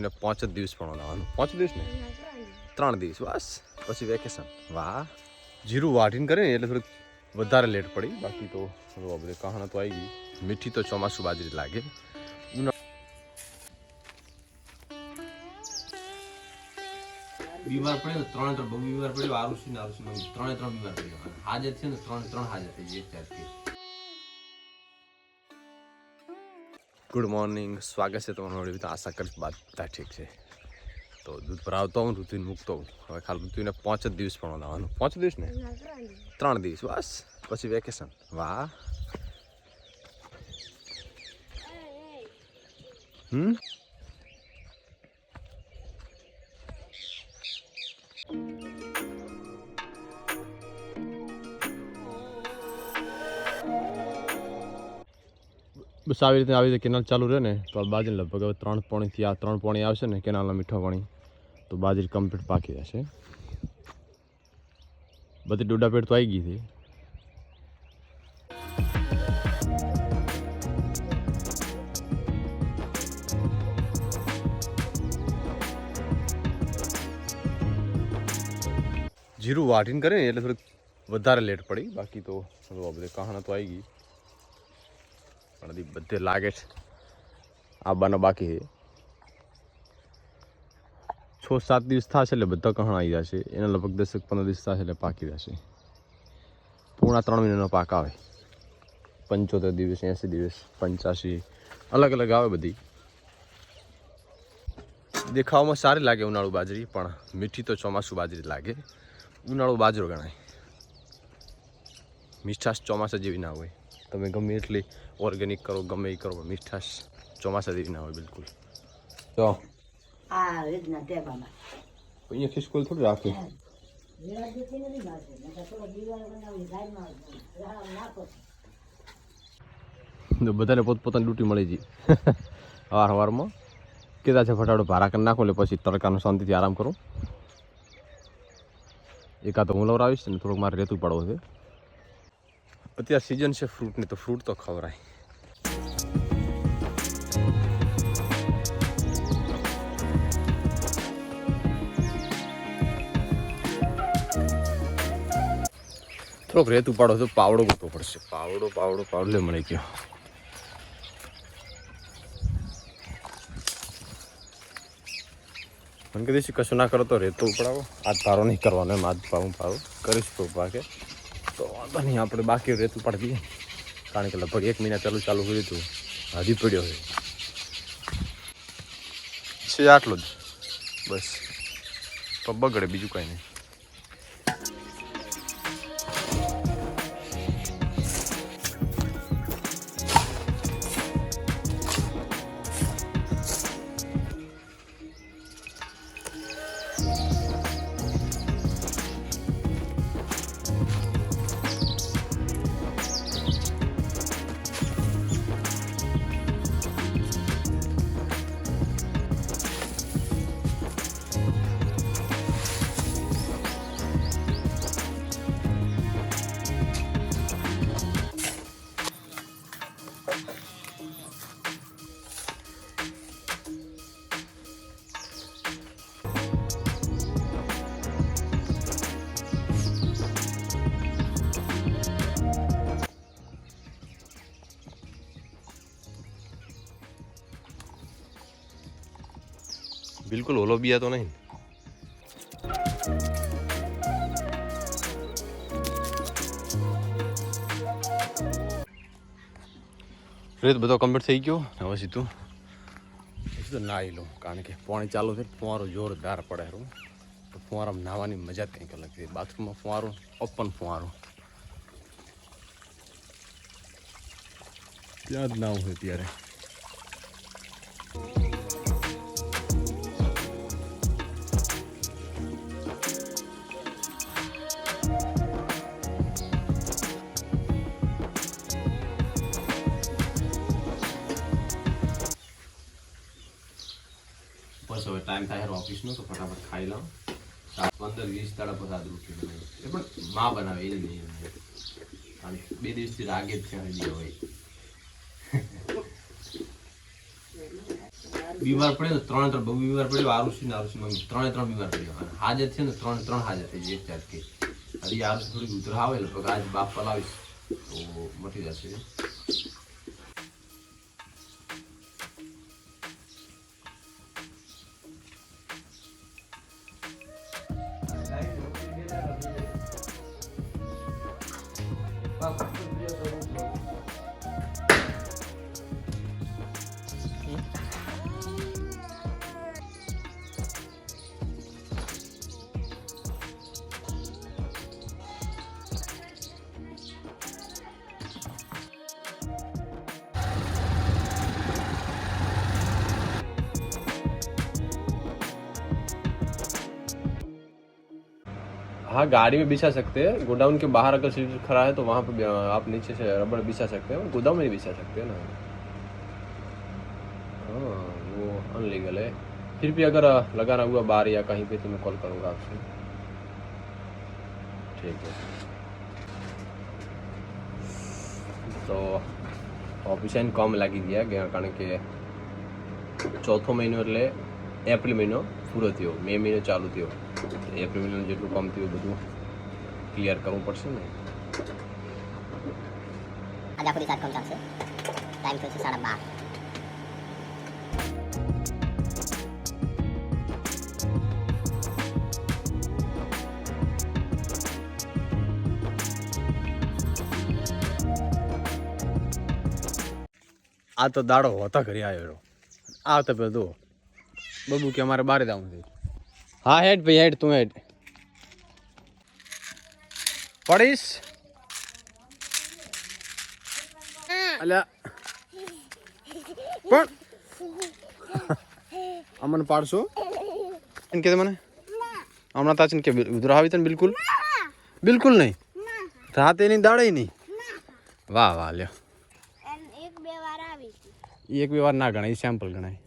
એને પાંચ જ દિવસ પણ લાવવાનું પાંચ દિવસ ને ત્રણ દિવસ બસ. પછી વેકેશન વાહ. જીરું વાટીને કરે ને એટલે થોડીક વધારે લેટ પડી. બાકી તો બધે કહાણા તો આવી ગઈ. મીઠી તો ચોમાસું બાજરી લાગે. બીમાર પડ્યો ત્રણ ત્રણ બીમાર પડ્યો આરુષી ને આરુષી ત્રણે ત્રણ બીમાર પડ્યો. હાજર છે ને ત્રણ ત્રણ હાજર થઈ ગઈ એક ગુડ મોર્નિંગ સ્વાગત છે તમારું તો આશા કરીશ બધા ઠીક છે. તો દૂધ ભરાવતો હું ઋતુને મૂકતો હું. હવે ખાલી ઋતુને પાંચ જ દિવસ પણ લાવવાનું પાંચ દિવસ ને? ત્રણ દિવસ. બસ. પછી વેકેશન વાહ. હમ? બસ આવી રીતે આવી રીતે કેનાલ ચાલુ રહે ને, તો આ બાજરી લગભગ હવે ત્રણ પોણીથી આ ત્રણ પોણી આવશે ને કેનાલના મીઠા પાણી, તો બાજરી કમ્પ્લીટ પાકી જશે. બધી ડોડા પેટ તો આવી ગઈ હતી. જીરું વાટીને કરે ને એટલે થોડીક વધારે લેટ પડી, બાકી તો બધે કહાણા તો આવી ગઈ. પણ બધે લાગે છે. આવવાનો બાકી છે. છ સાત દિવસ થશે એટલે બધા કહણ આવી જશે. એના લગભગ દસ એક પંદર દિવસ થશે એટલે પાકી જશે. પૂર્ણા ત્રણ મહિનાનો પાક આવે. પંચોતેર દિવસ, એંસી દિવસ, પંચ્યાસી, અલગ અલગ આવે બધી. દેખાવમાં સારી લાગે ઉનાળુ બાજરી, પણ મીઠી તો ચોમાસું બાજરી લાગે. ઉનાળુ બાજરો ગણાય. મીઠાશ ચોમાસા જેવી ના હોય. તમે ગમે એટલી ઓર્ગેનિક કરો ગમે એ કરો પણ મીઠાશ ચોમાસા જેવી ના હોય બિલકુલ. તો અહીંયા ખિસકોલ થોડી રાખી. તો બધાને પોતપોતાની ડ્યુટી મળી ગઈ. સવાર સવારમાં કીધા છે ફટાફટ ભારા કરી નાખો એટલે પછી તડકાનો શાંતિથી આરામ કરો. એકાદ હું લવરાવીશ ને થોડુંક મારે રેતું પાડવું છે. અત્યારે સિઝન છે ફ્રૂટની તો ફ્રૂટ તો ખવરાય થોડોક રેત ઉપાડો તો પાવડો ગોતવો પડશે. પાવડો પાવડો પાવડો મળી ગયો મને કીધું કશું ના કરો તો રેતો ઉપડાવો આજ તારો નહીં કરવાનો એમ આજ પાવું પાવું કરીશ તો તો વાંધો નહીં, આપણે બાકી રહેતું પાડી કારણ કે લગભગ એક મહિના ચાલુ ચાલુ કર્યું હતું. હજી પડ્યો છે આટલો જ. બસ. તો બગડે બીજું કાંઈ નહીં. બિલકુલ ઓલો બિયા તો નહીં રેત બધો કમ્પ્લીટ થઈ ગયો ને હવે સીધું સીધું નાહી લઉં કારણ કે પાણી ચાલુ છે ફુવારો જોરદાર પડે રહું તો ફુવારામાં નાહવાની મજા જ કંઈક અલગ છે બાથરૂમમાં ફુવારો ઓપન ફુવારો ત્યાં જ નાવું હોય ત્યારે હવે ટાઈમ થાય ઓફિસનો તો ફટાફટ ખાઈ લઉં. પંદર, વીસ દાડા સાત રૂપિયા બનાવી એ પણ માં બનાવે, એ નહીં. કારણ બે દિવસથી રાગે જ છે, હજી હોય. બીમાર પડે ને ત્રણે ત્રણ, બહુ બીમાર પડ્યો, આરુષી ને આરુષી મમ્મી, ત્રણે ત્રણ બીમાર પડ્યો અને હાજર છે ને ત્રણ ત્રણ હાજર થઈ જાય એક ઝાટકે હજી આરુષી થોડીક ઉધરા આવે, લગભગ આજ બાપ પલાવીશ, તો મટી જશે. हाँ गाड़ी में बिछा सकते हैं गोडाउन के बाहर अगर सीट खड़ा है तो वहाँ पे भी, अ, आप नीचे से रबड़ बिछा सकते हैं गोदाम में नहीं बिछा सकते हैं ना हाँ वो अनलीगल है फिर भी अगर अ, लगाना हुआ बाहर या कहीं पे तो मैं कॉल करूँगा आपसे ठीक है તો ઓફિસાઈને કામ લાગી ગયા ગયા કારણ કે ચોથો મહિનો એટલે એપ્રિલ મહિનો પૂરો થયો મે મહિનો ચાલુ થયો એપ્રિલ મહિનાનું જેટલું કામ થયું બધું ક્લિયર કરવું પડશે ને? આજે આખો દિવસ આ કામ ચાલશે. ટાઈમ થયો છે સાડા બાર. આ તો દાડો હોતા ઘરે આવ્યો આ તો પેલો દો બબુ કે અમારે બારે જવું છે હા હેડ ભાઈ હેડ તું હેડ. પડીશ? અલ્યા. પણ. અમને પાડશો? એમ કે મને? હમણાં તાચન કે ઉધરા આવી તને બિલકુલ? બિલકુલ નહીં. રાતે નહીં દાડે નહીં. વાહ વાહ લ્યો. એક બે વાર એક બે વાર ના ગણાય સેમ્પલ ગણાય.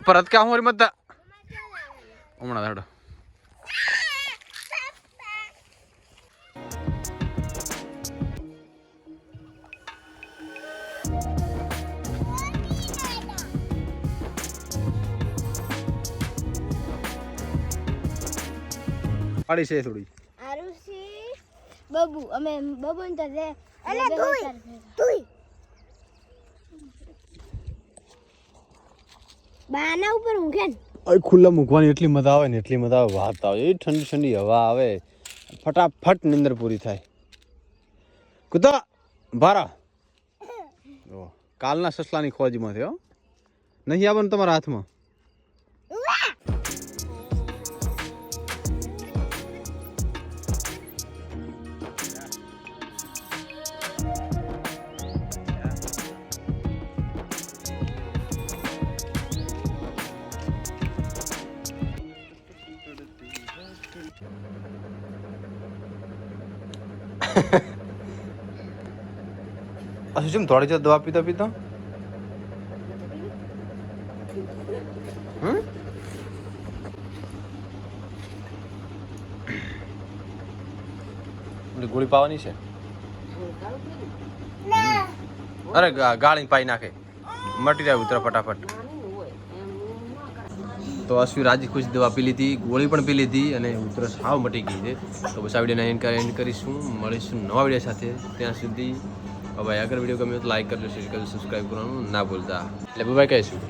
પરત કે હું મત હમણાં હેડો. પાડી છે થોડી. આરુષી બબુ અમે બબુ ને તો અલે તુઈ તુઈ બાના ઉપર ઊંઘે ને. ખુલ્લા મૂકવાની એટલી મજા આવે ને એટલી મજા આવે. વાત આવે. એ ઠંડી ઠંડી હવા આવે. ફટાફટ નિંદર પૂરી થાય. કુતા ભારા. જો કાલના સસલાની ખોજમાં થયો નહીં આવે ને તમારા હાથમાં? શું થોડી જ દવા પીતો પીતો? ગોળી પાવાની છે? અરે ગાળી પાઈ નાખે. મટી જાય ઉતરા ફટાફટ. તો અશ્વિ રાજી ખુશ દવા પી લીધી ગોળી પણ પી લીધી અને ઉધરસ સાવ મટી ગઈ છે. તો બસ આ વિડીયોને એન્ડ કરીશું. મળીશું નવા વીડિયો સાથે. ત્યાં સુધી હવે અગર વીડિયો ગમ્યો તો લાઈક કરજો શેર કરજો સબસ્ક્રાઈબ કરવાનું ના ભૂલતા. એટલે ભાઈ કહીશું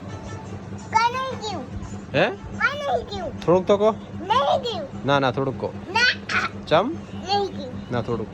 હે? થોડુંક તો કહો. ના ના થોડુંક કહો. ચમ? ના થોડુંક.